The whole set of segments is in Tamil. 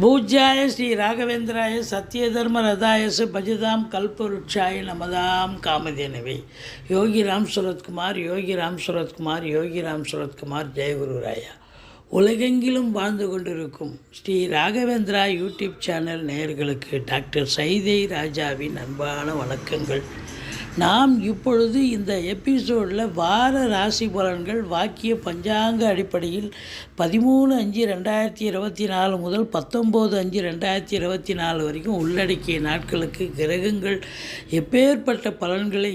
பூஜ்யாய ஸ்ரீ ராகவேந்திராய சத்யதர்ம ரதாயச பஜதாம் கல்பருட்சாய நமதாம் காமதேனவே. யோகி ராம் சுரத்குமார் யோகி ராம் சுரத்குமார் யோகி ராம் சுரத்குமார் ஜெயகுருராயா உலகெங்கிலும் வாழ்ந்து கொண்டிருக்கும் ஸ்ரீ ராகவேந்திரா யூடியூப் சேனல் நேயர்களுக்கு டாக்டர் சைதை ராஜாவின் அன்பான வணக்கங்கள். நாம் இப்பொழுது இந்த எபிசோடில் வார ராசி பலன்கள் வாக்கிய பஞ்சாங்க அடிப்படையில் பதிமூணு அஞ்சு ரெண்டாயிரத்தி இருபத்தி நாலு முதல் பத்தொம்போது அஞ்சு ரெண்டாயிரத்தி இருபத்தி நாலு வரைக்கும் உள்ளடக்கிய நாட்களுக்கு கிரகங்கள் எப்பேற்பட்ட பலன்களை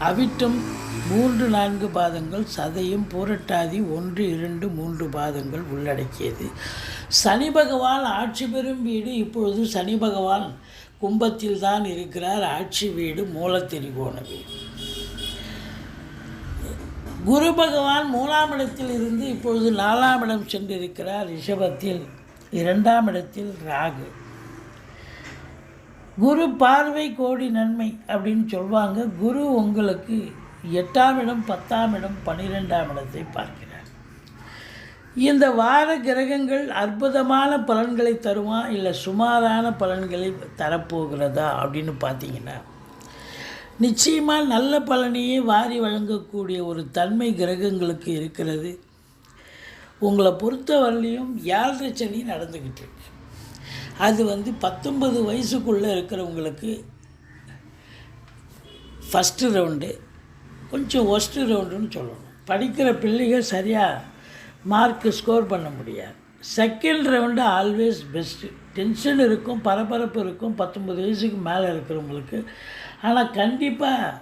அவிட்டம் மூன்று நான்கு பாதங்கள் சதையும் பூரட்டாதி ஒன்று இரண்டு மூன்று பாதங்கள் உள்ளடக்கியது. சனி பகவான் ஆட்சி பெறும் வீடு இப்பொழுது சனி பகவான் கும்பத்தில் தான் இருக்கிறார். ஆட்சி வீடு மூலத்திரிகோண வீடு. குரு பகவான் மூணாம் இடத்தில் இருந்து இப்பொழுது நாலாம் இடம் சென்றிருக்கிறார். ரிஷபத்தில் இரண்டாம் இடத்தில் ராகு. குரு பார்வை கோடி நன்மை அப்படின்னு சொல்லுவாங்க குரு உங்களுக்கு எட்டாம் இடம் பத்தாம் இடம் பன்னிரெண்டாம் இடத்தை பார்க்கிறார். இந்த வார கிரகங்கள் அற்புதமான பலன்களை தருமா இல்லை சுமாரான பலன்களை தரப்போகிறதா அப்படின்னு பார்த்தீங்கன்னா நிச்சயமாக நல்ல பலனையே வாரி வழங்கக்கூடிய ஒரு தன்மை கிரகங்களுக்கு இருக்கிறது. உங்களை பொறுத்தவரையிலையும் யாழ்ரை சனி நடந்துக்கிட்டு இருக்கு. அது வந்து பத்தொன்பது வயசுக்குள்ளே இருக்கிறவங்களுக்கு ஃபஸ்ட்டு ரவுண்டு கொஞ்சம் ஒஸ்ட்டு ரவுண்டுன்னு சொல்லணும். படிக்கிற பிள்ளைகள் சரியாக மார்க்கு ஸ்கோர் பண்ண முடியாது. Second round always best tension இருக்கும் பரபரப்பு இருக்கும் பத்தொம்பது வயசுக்கு மேலே இருக்கிறவங்களுக்கு. ஆனால் கண்டிப்பாக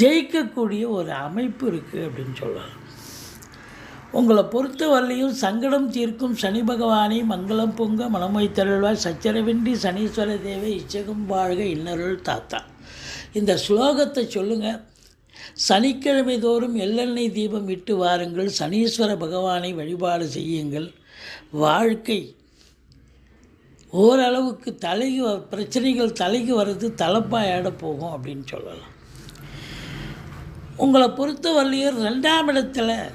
ஜெயிக்கக்கூடிய ஒரு அமைப்பு இருக்குது அப்படின்னு சொல்லலாம். உங்களை பொறுத்த வரலையும் சங்கடம் தீர்க்கும் சனி பகவானை மங்களம் பொங்க மனமை தருள்வாய் சச்சரவின்றி சனீஸ்வர தேவை இச்சகம் வாழ்க இன்னருள் தாத்தா. இந்த ஸ்லோகத்தை சொல்லுங்கள் சனிக்கிழமை தோறும் எள்ளெண்ணெய் தீபம் இட்டு வாருங்கள் சனீஸ்வர பகவானை வழிபாடு செய்யுங்கள். வாழ்க்கை ஓரளவுக்கு தலைக்கு வ- பிரச்சனைகள் தலைக்கு வர்றது தலைப்பாயாட போகும் அப்படின்னு சொல்லலாம். உங்களை பொறுத்த வரலையும் ரெண்டாம் இடத்துல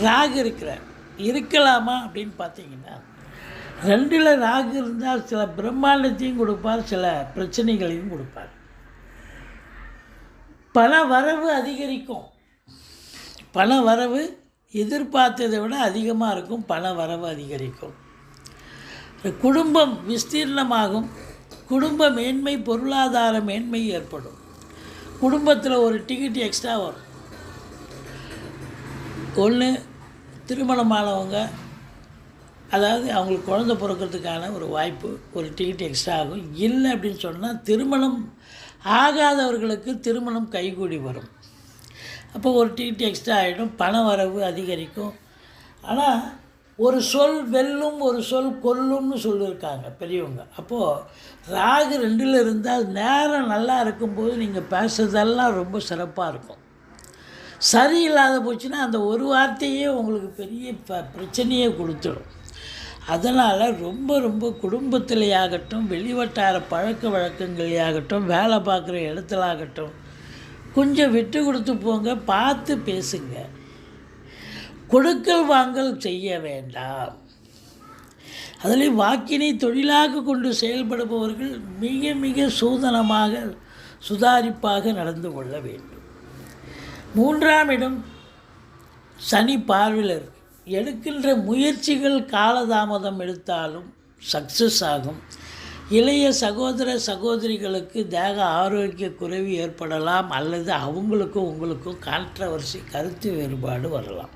ராகு இருக்கிறார். இருக்கலாமா அப்படின்னு பார்த்தீங்கன்னா ரெண்டில் ராகு இருந்தால் சில பிரம்மாண்டத்தையும் கொடுப்பார் சில பிரச்சனைகளையும் கொடுப்பார். பண வரவு அதிகரிக்கும். பண வரவு எதிர்பார்த்ததை விட அதிகமாக இருக்கும் பண வரவு அதிகரிக்கும். குடும்பம் விஸ்தீர்ணமாகும். குடும்ப மேன்மை பொருளாதார மேன்மை ஏற்படும். குடும்பத்தில் ஒரு டிக்கெட் எக்ஸ்ட்ரா வரும். ஒன்று திருமணமானவங்க அதாவது அவங்களுக்கு குழந்தை பிறக்கிறதுக்கான ஒரு வாய்ப்பு ஒரு டிக்கெட் எக்ஸ்ட்ரா ஆகும். இல்லை அப்படின்னு சொன்னால் திருமணம் ஆகாதவர்களுக்கு திருமணம் கைகூடி வரும். அப்போ ஒரு டிக்கெட் எக்ஸ்ட்ரா ஆகிடும் பண வரவு அதிகரிக்கும். ஆனால் ஒரு சொல் வெல்லும் ஒரு சொல் கொல்லும்னு சொல்லியிருக்காங்க பெரியவங்க. அப்போது ராகு ரெண்டில் இருந்தால் நேரம் நல்லா இருக்கும்போது நீங்கள் பேசுறதெல்லாம் ரொம்ப சிறப்பாக இருக்கும். சரியில்லாத போச்சுன்னா அந்த ஒரு வார்த்தையே உங்களுக்கு பெரிய ப பிரச்சனையே கொடுத்துடும். அதனால் ரொம்ப ரொம்ப குடும்பத்திலேயாகட்டும் வெளிவட்டார பழக்க வழக்கங்களையாகட்டும் வேலை பார்க்குற இடத்துலாகட்டும் கொஞ்சம் விட்டு கொடுத்து போங்க பார்த்து பேசுங்க. கொடுக்கல் வாங்கல் செய்ய வேண்டாம். அதில் வாக்கினை தொழிலாக கொண்டு செயல்படுபவர்கள் மிக மிக சூதனமாக சுதாரிப்பாக நடந்து கொள்ள வேண்டும். மூன்றாம் இடம் சனி பார்வையில் இருக்கு. எடுக்கின்ற முயற்சிகள் காலதாமதம் எடுத்தாலும் சக்ஸஸ் ஆகும். இளைய சகோதர சகோதரிகளுக்கு தேக ஆரோக்கிய குறைவு ஏற்படலாம் அல்லது அவங்களுக்கும் உங்களுக்கும் கான்ட்ரவர்சி கருத்து வேறுபாடு வரலாம்.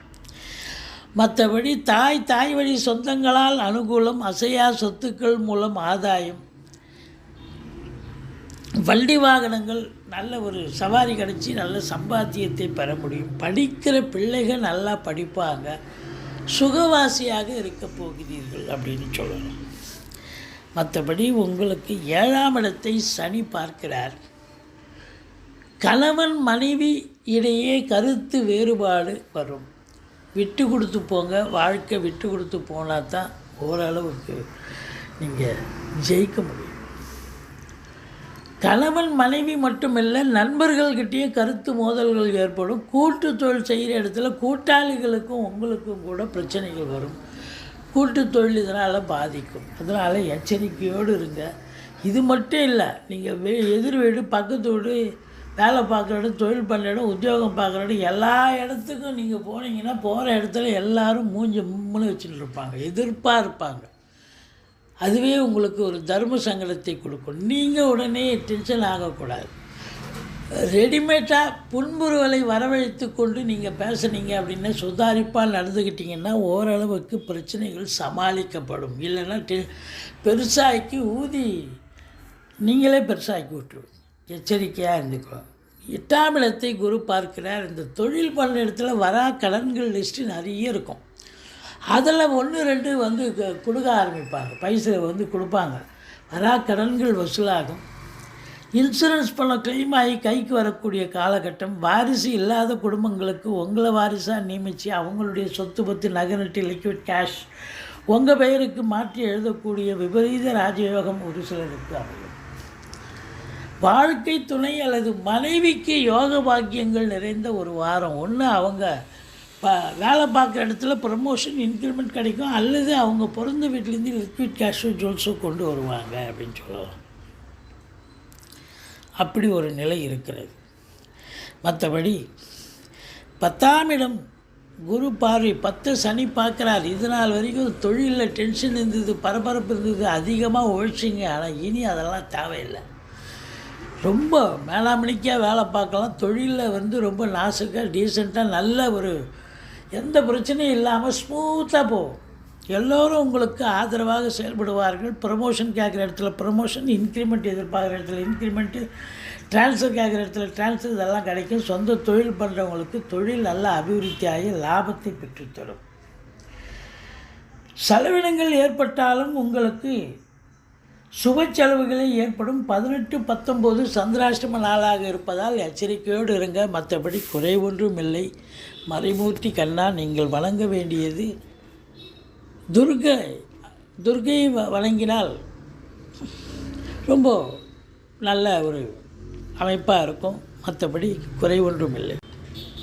மற்றபடி தாய் தாய் வழி சொந்தங்களால் அனுகூலம் அசையா சொத்துக்கள் மூலம் ஆதாயம் வண்டி வாகனங்கள் நல்ல ஒரு சவாரி கிடச்சி நல்ல சம்பாத்தியத்தை பெற முடியும். படிக்கிற பிள்ளைகள் நல்லா படிப்பாங்க. சுகவாசியாக இருக்க போகிறீர்கள் அப்படின்னு சொல்லலாம் மற்றபடி உங்களுக்கு ஏழாம் இடத்தை சனி பார்க்கிறார். கணவன் மனைவி இடையே கருத்து வேறுபாடு வரும். விட்டு கொடுத்து போங்க. வாழ்க்கை விட்டு கொடுத்து போனால் தான் ஓரளவுக்கு நீங்கள் ஜெயிக்க முடியும். கணவன் மனைவி மட்டுமில்லை நண்பர்கள்கிட்டயே கருத்து மோதல்கள் ஏற்படும். கூட்டு தொழில் செய்கிற இடத்துல கூட்டாளிகளுக்கும் உங்களுக்கும் கூட பிரச்சனைகள் வரும். கூட்டு தொழில் இதனால் பாதிக்கும். அதனால் எச்சரிக்கையோடு இருங்க. இது மட்டும் இல்லை நீங்கள் வே எதிர் வீடு பக்கத்து வீடு வேலை பார்க்குற இடம் தொழில் பண்ணுற இடம் உத்தியோகம் பார்க்குற இடம் எல்லா இடத்துக்கும் நீங்கள் போனீங்கன்னா போகிற இடத்துல எல்லாரும் மூஞ்சி மும்முன்னு வச்சுட்டு இருப்பாங்க. எதிர்ப்பாக இருப்பாங்க. அதுவே உங்களுக்கு ஒரு தர்ம சங்கடத்தை கொடுக்கும். நீங்கள் உடனே டென்ஷன் ஆகக்கூடாது. ரெடிமேடாக புன்முறுவலை வரவழைத்து கொண்டு நீங்கள் பேசுனீங்க அப்படின்னா சுதாரிப்பாக நடந்துக்கிட்டிங்கன்னா ஓரளவுக்கு பிரச்சனைகள் சமாளிக்கப்படும். இல்லைன்னா டெ பெருசாக்கி ஊதி நீங்களே பெருசாக்கி விட்டுருவீங்க. எச்சரிக்கையாக இருந்துக்கோ. எட்டாம் இடத்தை குரு பார்க்கிறார். இந்த தொழில் பண்ணுற இடத்துல வரா கடன்கள் லிஸ்ட்டு நிறைய இருக்கும். அதில் ஒன்று ரெண்டு வந்து க- கொடுக்க ஆரம்பிப்பாங்க. பைசை வந்து கொடுப்பாங்க. வரா கடன்கள் வசூலாகும். இன்சூரன்ஸ் பணம் கிளைம் ஆகி கைக்கு வரக்கூடிய காலகட்டம் வாரிசு இல்லாத குடும்பங்களுக்கு உங்களை வாரிசாக நியமித்து அவங்களுடைய சொத்து பத்து நகரட்டு லிக்விட் கேஷ் உங்கள் பெயருக்கு மாற்றி எழுதக்கூடிய விபரீத ராஜயோகம் ஒரு சிலருக்கு அமையும். வாழ்க்கை துணை அல்லது மனைவிக்கு யோக பாக்கியங்கள் நிறைந்த ஒரு வாரம். ஒன்று அவங்க இப்போ வேலை பார்க்குற இடத்துல ப்ரமோஷன் இன்க்ரிமெண்ட் கிடைக்கும். அல்லது அவங்க பிறந்த வீட்டிலேருந்து லிக்விட் கேஷோ ஜுவல்ஸோ கொண்டு வருவாங்க அப்படின்னு சொல்லலாம். அப்படி ஒரு நிலை இருக்கிறது. மற்றபடி பத்தாம் இடம் குரு பார்வை பத்து சனி பார்க்குறார். இது நாள் வரைக்கும் தொழிலில் டென்ஷன் இருந்தது பரபரப்பு இருந்தது அதிகமாக உழைச்சிங்க. ஆனால் இனி அதெல்லாம் தேவையில்லை. ரொம்ப மேலாமணிக்காக வேலை பார்க்கலாம். தொழிலில் வந்து ரொம்ப நாசுக்காக டீசெண்டாக நல்ல ஒரு எந்த பிரச்சனையும் இல்லாமல் ஸ்மூத்தாக போகும் எல்லோரும் உங்களுக்கு ஆதரவாக செயல்படுவார்கள். ப்ரமோஷன் கேட்குற இடத்துல ப்ரமோஷன் இன்க்ரிமெண்ட் எதிர்பார்க்குற இடத்துல இன்க்ரிமெண்ட்டு ட்ரான்ஸ்ஃபர் கேட்குற இடத்துல ட்ரான்ஸ்ஃபர் இதெல்லாம் கிடைக்கும். சொந்த தொழில் பண்ணுறவங்களுக்கு தொழில் நல்ல அபிவிருத்தியாகி லாபத்தை பெற்றுத்தரும். செலவினங்கள் ஏற்பட்டாலும் உங்களுக்கு சுப செலவுகளில் ஏற்படும். பதினெட்டு பத்தொம்போது சந்திராஷ்டம நாளாக இருப்பதால் எச்சரிக்கையோடு இருங்க. மற்றபடி குறை ஒன்றும் இல்லை. மறைமூர்த்தி கண்ணா நீங்கள் வழங்க வேண்டியது துர்கை. துர்கையை வ- ரொம்ப நல்ல ஒரு அமைப்பாக இருக்கும். மற்றபடி குறை ஒன்றும் இல்லை.